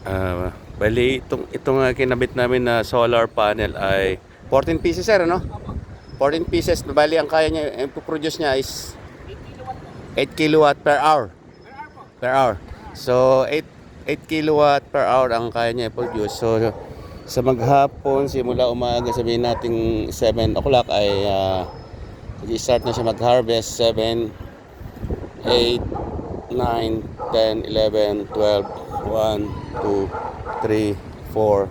Ah, bali, itong, itong uh, kinabit namin na solar panel ay 14 pieces sir, ano? 14 pieces. Bali, ang kaya niya, ang produce niya is 8 kilowatt per hour. Per hour. So, 8, 8 kilowatt per hour ang kaya niya i-produce. So, sa maghapon, simula umaga, sabihin natin 7 o'clock ay uh, start na siya mag-harvest 7, 8, 9, 10, 11, 12, 1, 2, 3, 4,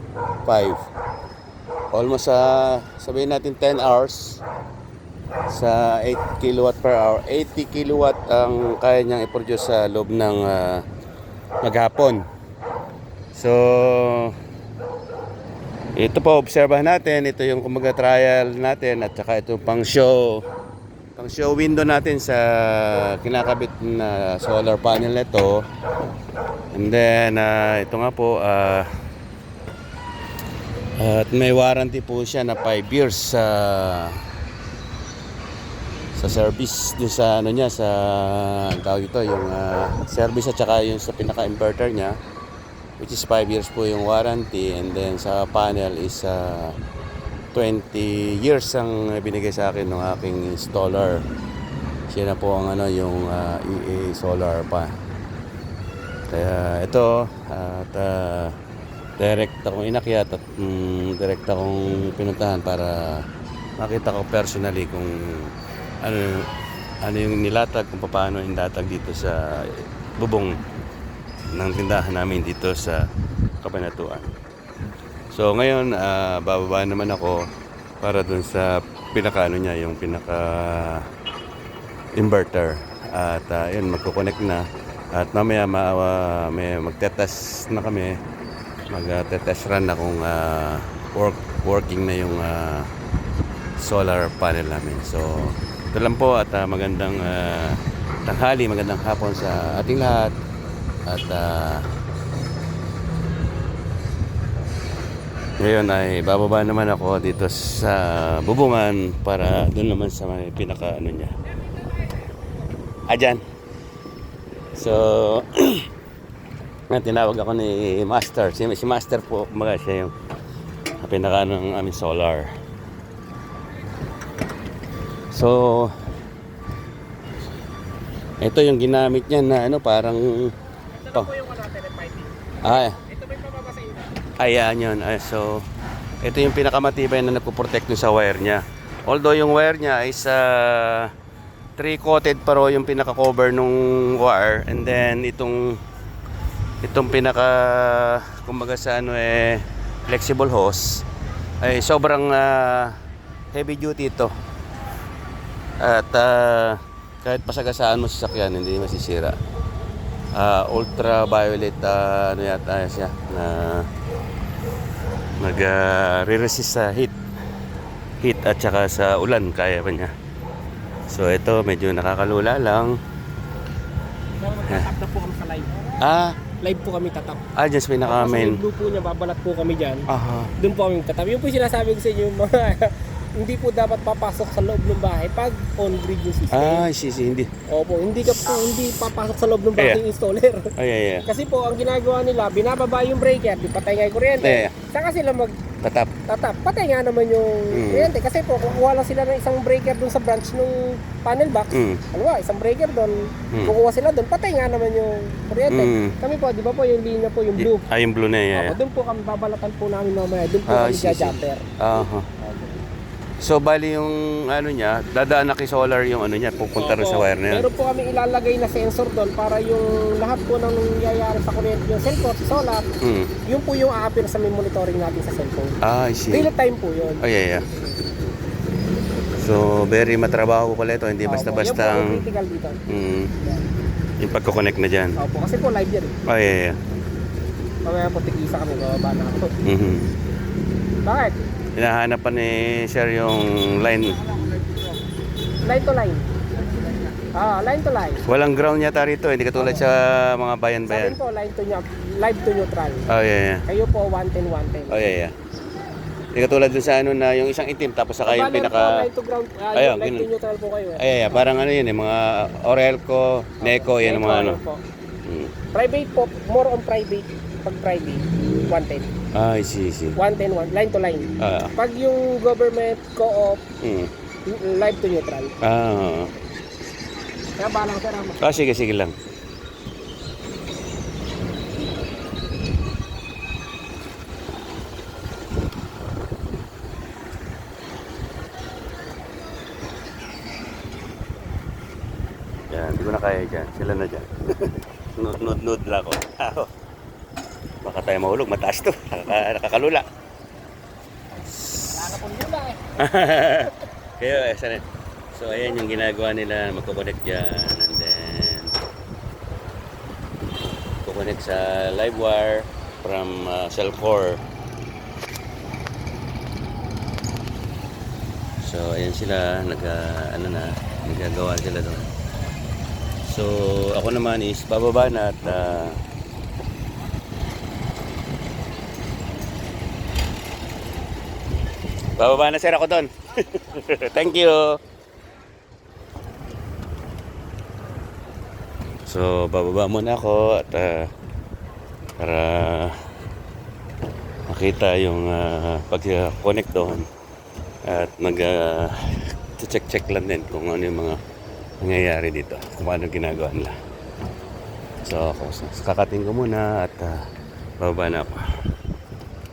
5. Almost sa sabihin natin 10 hours sa 8 kilowatt per hour. 80 kilowatt ang kaya niyang i-produce sa loob ng ah, maghapon. So, ito po, obserbahan natin. Ito yung kumbaga trial natin at saka ito pang show pang show window natin sa kinakabit na solar panel nito. And then, ah, ito nga po, ah, at may warranty po siya na 5 years sa sa service dun sa ano niya sa ang tawag ito yung ah, service at saka yung sa pinaka inverter niya which is 5 years po yung warranty and then sa panel is ah, 20 years ang binigay sa akin ng aking installer siya na po ang ano yung ah, EA solar pa kaya ito at ah, direct akong inakyat at mm, direct akong pinuntahan para makita ko personally kung ano ano yung nilatag kung paano nilatag dito sa bubong ng tindahan namin dito sa Kabanatuan. So ngayon ah, bababa naman ako para dun sa pinaka ano niya yung pinaka inverter at ah, yun magko-connect na at mamaya ma, ah, may magtetest na kami mag-test run na kung ah, work, working na yung ah, solar panel namin. So, ito lang po at ah, magandang ah, tanghali, magandang hapon sa ating lahat. At ah, ngayon ay bababa naman ako dito sa bubungan para doon naman sa may pinaka ano niya. Ajan. So, nga tinawag ako ni Master. Si, si Master po, kumbaga siya yung pinaka ng aming solar. So, ito yung ginamit niya na ano, parang... Oh. po yung ano piping. Ah, Ito may pababa sa inyo. Ayan yun. Ay, so, ito yung pinakamatibay na nagpo-protect sa wire niya. Although yung wire niya is uh, three-coated pero yung pinaka-cover nung wire. And then, itong itong pinaka kumbaga sa ano eh flexible hose ay sobrang ah, heavy duty ito at ah, kahit pasagasaan mo sa sasakyan hindi masisira Ah, ultraviolet ah, ano yata siya na mag ah, re-resist sa heat heat at saka sa ulan kaya pa niya so ito medyo nakakalula lang magtatap na po kami sa live. ah Live po kami tatap. ah dyan sa pinaka Tapos main yung blue po niya, babalat po kami dyan. aha Doon po kami tatap. Yung po sinasabi ko sa inyo, yung mga hindi po dapat papasok sa loob ng bahay pag on-grid yung system. ah si si hindi Opo, hindi ka po hindi papasok sa loob ng bahay yung installer. ay ay ay Kasi po, ang ginagawa nila, binababa yung breaker, di patay nga yung kuryente. Eh. Saka sila mag tatap tatap, patay nga naman yung Mm. kuryente. Kasi po, kukuha lang sila ng isang breaker dun sa branch ng panel box. Mm. Ano ba, isang breaker doon, Mm. kukuha sila doon, patay nga naman yung kuryente. Mm. Kami po, di ba po, yung linya po, yung blue. ay yung blue na yan Opo, doon po kami, babalatan po namin mamaya. Doon po Ah, kami si- si. jajumper. So bali yung ano niya dadaan na kay solar yung ano niya pupunta rin sa wire na yan Meron po kami ilalagay na sensor doon para yung lahat po ng nangyayari sa kuryente, yung cellphone, sa solar, mm. yun po yung aapir sa may monitoring natin sa cellphone. ah I see Real time po yun. ay ay ay so very matrabaho pala ito hindi Opo, basta-basta Yan po ang ang critical dito. mm, yung pagkoconnect na dyan Opo, kasi po live yan. eh. ay ay ay Mamaya po tigisa kami, bababa na ako. Mhm. Bakit? Hinahanap pa ni sir yung line Line to line. Ah, line to line. walang ground yata rito hindi katulad sa mga Sa bayan-bayan akin po, line to neu- live to neutral. oh yeah yeah Kayo po, 110, 110. oh yeah yeah hindi katulad dun sa ano na yung isang itim tapos saka yung po, pinaka line to ground, ah, Ayun, yung line to ganun. neutral po kayo. eh. ay ay parang ano yun eh mga Orelco, Neco yan ang mga ano po. Mm. Private po, more on private. pag private, 110. Ah, I see, I see. 110, one, line to line. Ah, Pag yung government, co-op, mm. live to neutral. Ah, Kaya balang sir, ama. ah, sige, sige lang. Yan, hindi ko na kaya dyan. Sila na dyan. Nud lang ako. Baka tayo mahulog. Mataas to. Nakaka, nakakalula. Kaya, eh, sana. So, ayan yung ginagawa nila. Magkoconnect dyan. And then, kukonect sa live wire from uh, cell core. So, ayan sila. Nag, uh, ano na, nagagawa sila doon. So, ako naman is bababa na at uh, bababa na sir ako doon. Thank you. So, bababa muna ako at ah, para makita yung ah, pag-connect doon at mag ah, check-check lang din kung ano yung mga nangyayari dito, kung paano ginagawa nila. So, kakating ko muna at ah, bababa na ako.